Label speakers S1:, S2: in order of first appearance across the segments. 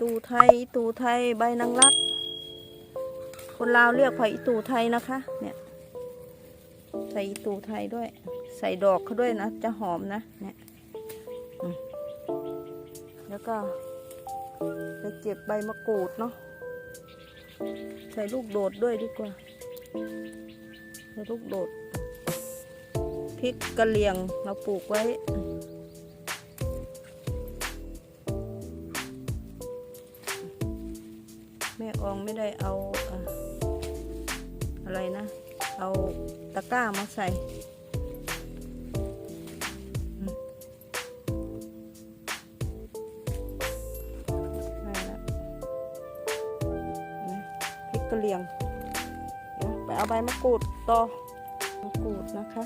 S1: ตูไทยตูไทยใบนางรัก คนลาวเรียกผักอีตูไทยนะคะ เนี่ย ใส่อีตูไทยด้วย ใส่ดอกเขาด้วยนะ จะหอมนะ เนี่ยแล้วก็จะเจ็บใบมะกรูดเนาะ ใส่ลูกโดดด้วยดีกว่า ใส่ลูกโดดพริกกะเหรี่ยงเราปลูกไว้ ม่อองไม่ได้เอาอะไรนะ เอาตะกร้ามาใส่ได้แล้วนไหมพริกกระเหรี่ยงไปเอาใบมะกรูดต่อมะกรูดนะคะ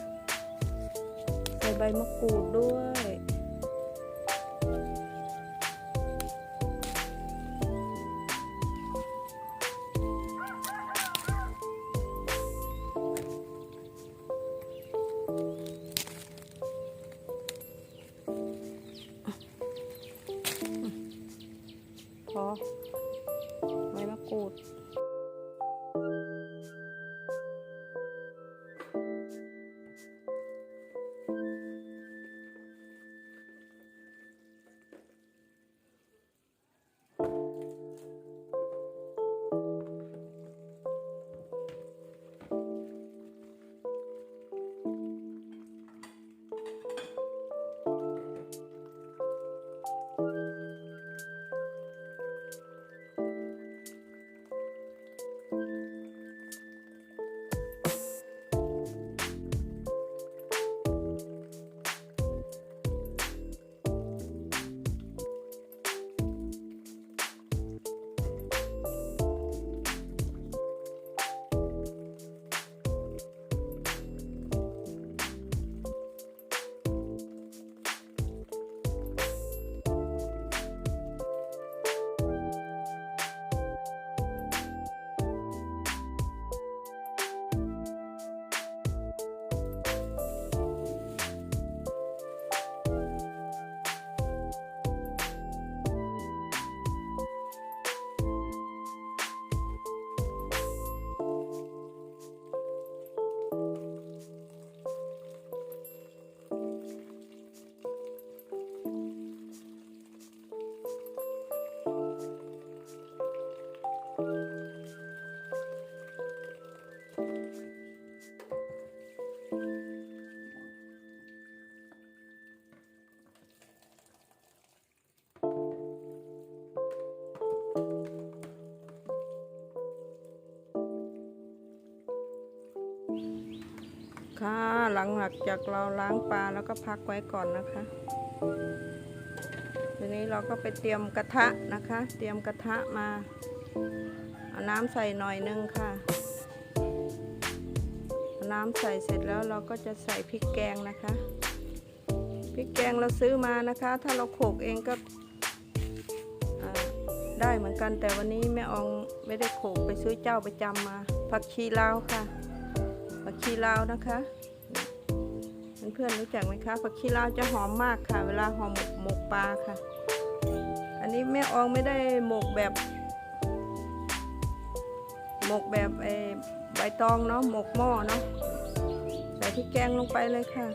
S1: ใส่ใบมะกรูดด้วย ค่ะ หลังหักจากเราล้างปลาแล้วก็พักไว้ก่อนนะคะทีนี้เราก็ไปเตรียมกระทะนะคะ เตรียมกระทะมาเอาน้ำใส่หน่อยนึงค่ะเอาน้ำใส่เสร็จแล้วเราก็จะใส่พริกแกงนะคะพริกแกงเราซื้อมานะคะ ถ้าเราโขกเองก็ได้เหมือนกันแต่วันนี้แม่อองไม่ได้โขกไปซื้อเจ้าประจำมาผักชีลาวค่ะ ผักชีลาวนะคะเพื่อนๆรู้จักไหมคะผักชีลาวจะหอมมากค่ะ เวลาหอมหมกปลาค่ะ อันนี้แม่อองไม่ได้หมกแบบหมกแบบไอ้ใบตองเนาะหมกหม้อเนาะใส่พริกแกงลงไปเลยค่ะ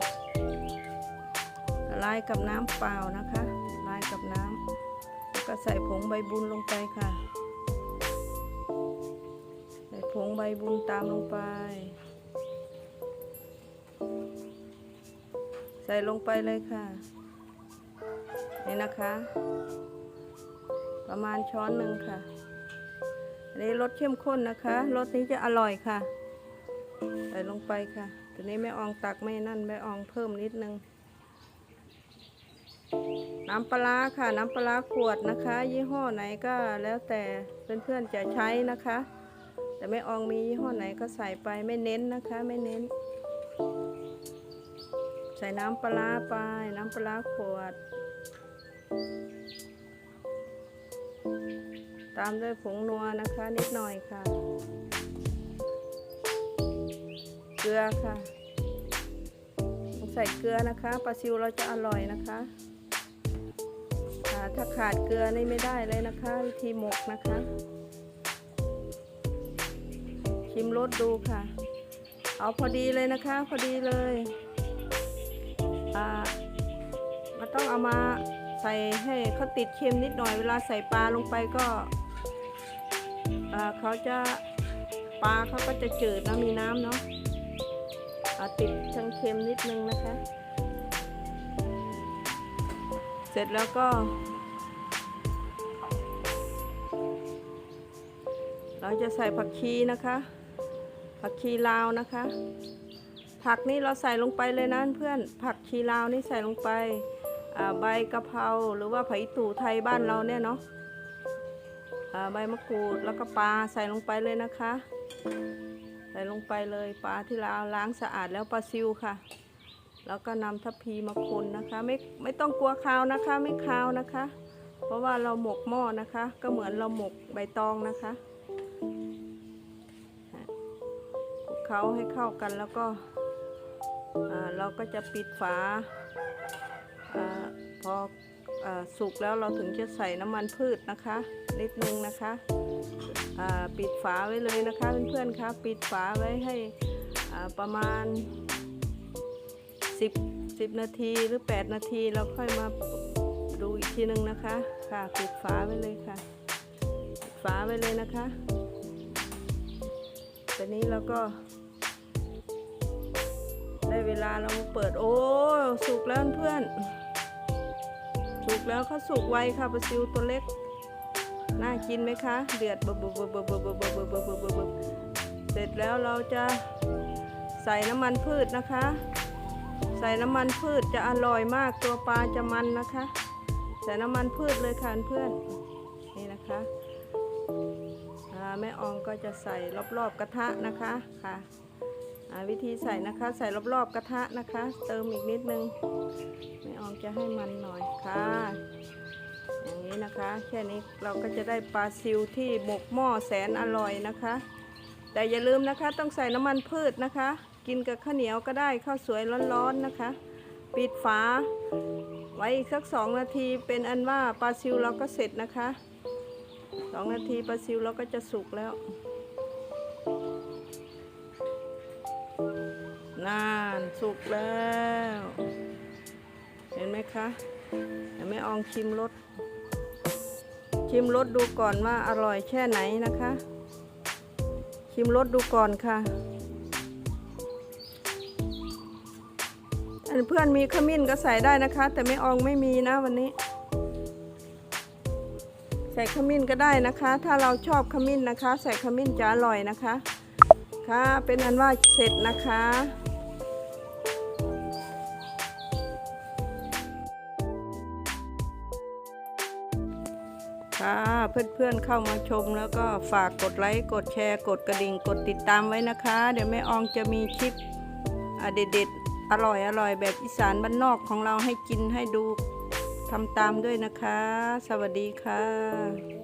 S1: ละลายกับน้ำเปล่านะคะละลายกับน้ำแล้วก็ใส่ผงใบบุญลงไปค่ะ ใส่ผงใบบุญตามลงไป ใส่ลงไปเลยค่ะ นี่นะคะ ประมาณช้อนหนึ่งค่ะอันนี้รสเข้มข้นนะคะรสนี้จะอร่อยค่ะ ใส่ลงไปค่ะตัวนี้แม่อองตักไม่นั่นแม่อองเพิ่มนิดนึงน้ำปลาค่ะ น้ำปลาร้าขวดนะคะ ยี่ห้อไหนก็แล้วแต่เพื่อนๆจะใช้นะคะ แต่แม่อองมียี่ห้อไหนก็ใส่ไปไม่เน้นนะคะ ไม่เน้น ใส่น้ำปลาไป น้ำปลาขวด ตามด้วยผงนัวนะคะนิดหน่อยค่ะ เกลือค่ะ ใส่เกลือนะคะปลาซิวเราจะอร่อยนะคะค่ะถ้าขาดเกลือนี่ไม่ได้เลยนะคะ วิธีหมกนะคะ ชิมรสดูค่ะ เอาพอดีเลยนะคะ พอดีเลย ต้องเอามาใส่ให้เขาติดเค็มนิดหน่อยเวลาใส่ปลาลงไปก็เขาจะปลาเขาก็จะจืดนะมีน้ำเนาะติดชังเค็มนิดนึงนะคะ เสร็จแล้วก็ เราจะใส่ผักชีนะคะ ผักชีลาวนะคะ ผักนี่เราใส่ลงไปเลยนะเพื่อนผักชีลาวนี่ใส่ลงไป ใบกะเพราหรือว่าไผักอีตู่ไทยบ้านเราเนี่ยเนาะใบมะกรูดแล้วก็ปลาใส่ลงไปเลยนะคะ ใส่ลงไปเลยปลาที่เราล้างสะอาดแล้วปลาซิวค่ะ แล้วก็นำทัพพีมาคนนะคะ ไม่ไม่ต้องกลัวคาวนะคะ ไม่คาวนะคะ เพราะว่าเราหมกหม้อนะคะ ก็เหมือนเราหมกใบตองนะคะคลุกเคล้าให้เข้ากันแล้วก็เราก็จะปิดฝา พออสุกแล้วเราถึงจะใส่น้ำมันพืชนะคะ นิดนึงนะคะปิดฝาไว้เลยนะคะเพื่อนๆคะปิดฝาไว้ให้ประมาณ 10 10 นาทีหรือ 8 นาทีเราค่อยมาดูอีกทีหนึ่งนะคะ ค่ะปิดฝาไว้เลยค่ะปิดฝาไว้เลยนะคะตอนนี้เราก็ ได้เวลาเรามาเปิดโอ้สุกแล้วเพื่อน สุกแล้วเขาสุกไวค่ะปลาซิวตัวเล็ก น่ากินไหมคะ เดือดบบบบบบบบบบบบบบบบเสร็จแล้วเราจะใส่น้ำมันพืชนะคะ ใส่น้ำมันพืชจะอร่อยมากตัวปลาจะมันนะคะ ใส่น้ำมันพืชเลยค่ะเพื่อนนี่นะคะแม่อองก็จะใส่รอบๆกระทะนะคะค่ะ วิธีใส่นะคะ ใส่รอบๆกระทะนะคะ เติมอีกนิดนึงแม่อองจะให้มันหน่อยค่ะ อย่างนี้นะคะ แค่นี้เราก็จะได้ปลาซิวที่หมกหม้อแสนอร่อยนะคะ แต่อย่าลืมนะคะต้องใส่น้ำมันพืชนะคะ กินกับข้าวเหนียวก็ได้ข้าวสวยร้อนๆนะคะ ปิดฝา ไว้อีกสักสองนาทีเป็นอันว่าปลาซิวเราก็เสร็จนะคะสองนาทีปลาซิวเราก็จะสุกแล้ว นานสุกแล้ว เห็นไหมคะเดี๋ยวแม่อองชิมรสชิมรสดูก่อนว่าอร่อยแค่ไหนนะคะ ชิมรสดูก่อนค่ะอันเพื่อนมีขมิ้นก็ใส่ได้นะคะ แต่ไม่อองไม่มีนะวันนี้ ใส่ขมิ้นก็ได้นะคะ ถ้าเราชอบขมิ้นนะคะ ใส่ขมิ้นจะอร่อยนะคะ ค่ะเป็นอันว่าเสร็จนะคะ เพื่อนๆเข้ามาชม แล้วก็ฝากกดไลค์ กดแชร์ กดกระดิ่ง กดติดตามไว้นะคะ เดี๋ยวแม่อองจะมีคลิปเด็ดๆอร่อยอร่อยแบบอีสานบ้านนอกของเราให้กินให้ดูทำตามด้วยนะคะ สวัสดีค่ะ